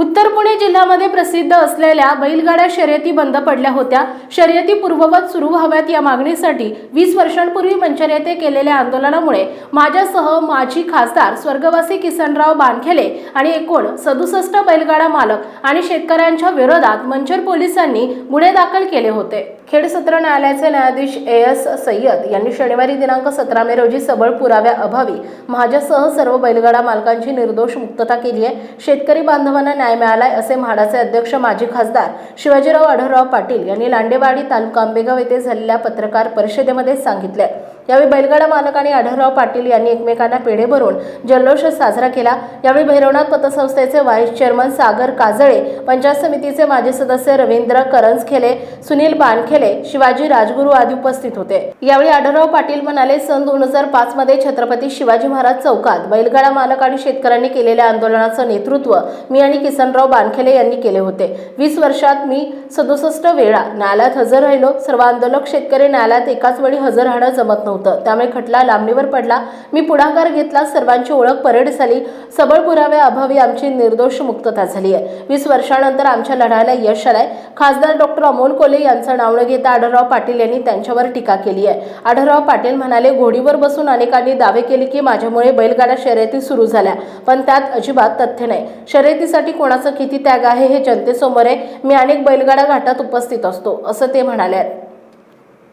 उत्तर पुणे जिल्ह्यामध्ये प्रसिद्ध असलेल्या बैलगाड्या शर्यती बंद पडल्या होत्या. शर्यती पूर्ववत सुरू व्हाव्यात या मागणीसाठी वीस वर्षांपूर्वी मंचर येथे केलेल्या आंदोलनामुळे माझ्यासह माजी खासदार स्वर्गवासी किसनराव बानखेले आणि एकूण सदुसष्ट बैलगाडा मालक आणि शेतकऱ्यांच्या विरोधात मंचर पोलिसांनी गुन्हे दाखल केले होते. खेड सत्र न्यायालयाचे न्यायाधीश ए एस सय्यद यांनी शनिवारी दिनांक सतरा मे रोजी सबळ पुराव्याअभावी माझ्यासह सर्व बैलगाडा मालकांची निर्दोष मुक्तता केली आहे शेतकरी बांधवांना न्याय मिळालाय असे म्हाडाचे अध्यक्ष माजी खासदार शिवाजीराव आढळराव पाटील यांनी लांडेवाडी तालुका आंबेगाव येथे झालेल्या पत्रकार परिषदेमध्ये सांगितले यावेळी बैलगाडा मालक आणि आढळराव पाटील यांनी एकमेकांना पेढे भरून जल्लोष साजरा केला. यावेळी भैरवनाथ पतसंस्थेचे व्हाईस चेअरमन सागर काजळे पंचायत समितीचे माजी सदस्य रवींद्र करंजखेले सुनील बानखेले शिवाजी राजगुरू आदी उपस्थित होते. यावेळी आढळराव पाटील म्हणाले सन दोन हजार पाच मध्ये छत्रपती शिवाजी महाराज चौकात बैलगाडा मालक आणि शेतकऱ्यांनी केलेल्या आंदोलनाचं नेतृत्व मी आणि किसनराव बानखेले यांनी केले होते. वीस वर्षात मी सदुसष्ट वेळा न्यायालयात हजर राहिलो. सर्व आंदोलक शेतकरी न्यायालयात एकाच वेळी हजर राहणं जमत नव्हतं. त्यामुळे खटला लांबणीवर पडला. मी पुढाकार घेतला. सर्वांची ओळख परेड झाली. सबळ पुराव्या अभावी आमची निर्दोष मुक्तता झाली आहे. वीस वर्षानंतर आमच्या लढायला यश आलंय. खासदार डॉक्टर अमोल कोले यांचं नाव न घेता आढळराव पाटील यांनी त्यांच्यावर टीका केली आहे. आढळराव पाटील म्हणाले घोडीवर बसून अनेकांनी दावे केले की माझ्यामुळे बैलगाडा शर्यती सुरू झाल्या. पण त्यात अजिबात तथ्य नाही. शर्यतीसाठी कोणाचा किती त्याग आहे हे जनतेसमोर आहे. मी अनेक बैलगाडा घाटात उपस्थित असतो. असं ते म्हणाले